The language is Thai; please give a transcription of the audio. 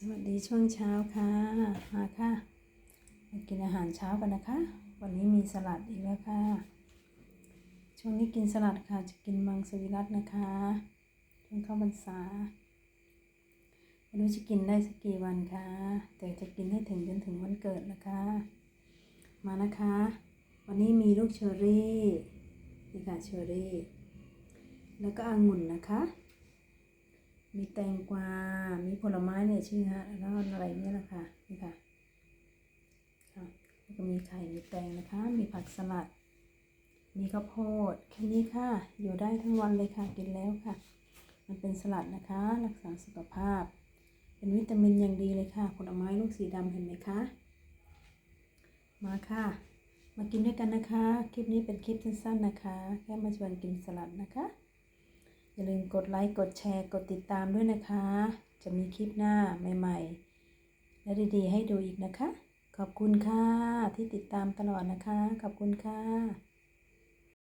สวัสดีช่วงเช้าค่ะ มาค่ะมากินอาหารเช้ากันนะคะ วันนี้มีสลัดอีกแล้วค่ะ ช่วงนี้กินสลัดค่ะ จะกินมังสวิรัตนะคะ ช่วงเข้าพรรษาไม่รู้จะกินได้สักกี่วันค่ะ แต่จะกินให้ถึงจนถึงวันเกิดนะคะ มานะคะ วันนี้มีลูกเชอรี่นี่ค่ะเชอรี่ แล้วก็องุ่นนะคะ มีแตงกวา มีผลไม้เนี่ยชื่อฮะแล้วอะไรเนี่ยแหละค่ะนี่ค่ะค่ะแล้วก็มีไข่มีแตงนะคะ มีผักสลัด มีข้าวโพดแค่นี้ค่ะ อยู่ได้ทั้งวันเลยค่ะกินแล้วค่ะ มันเป็นสลัดนะคะ รักษาสุขภาพ เป็นวิตามินอย่างดีเลยค่ะ ผลไม้ลูกสีดำเห็นไหมคะ มาค่ะ มากินด้วยกันนะคะ คลิปนี้เป็นคลิปสั้นๆนะคะ แค่มาชวนกินสลัดนะคะ อย่าลืมกดไลค์ กดแชร์ กดติดตามด้วยนะคะ จะมีคลิปหน้าใหม่ ๆ และดีๆ ให้ดูอีกนะคะ ขอบคุณค่ะที่ติดตามตลอดนะคะ ขอบคุณค่ะ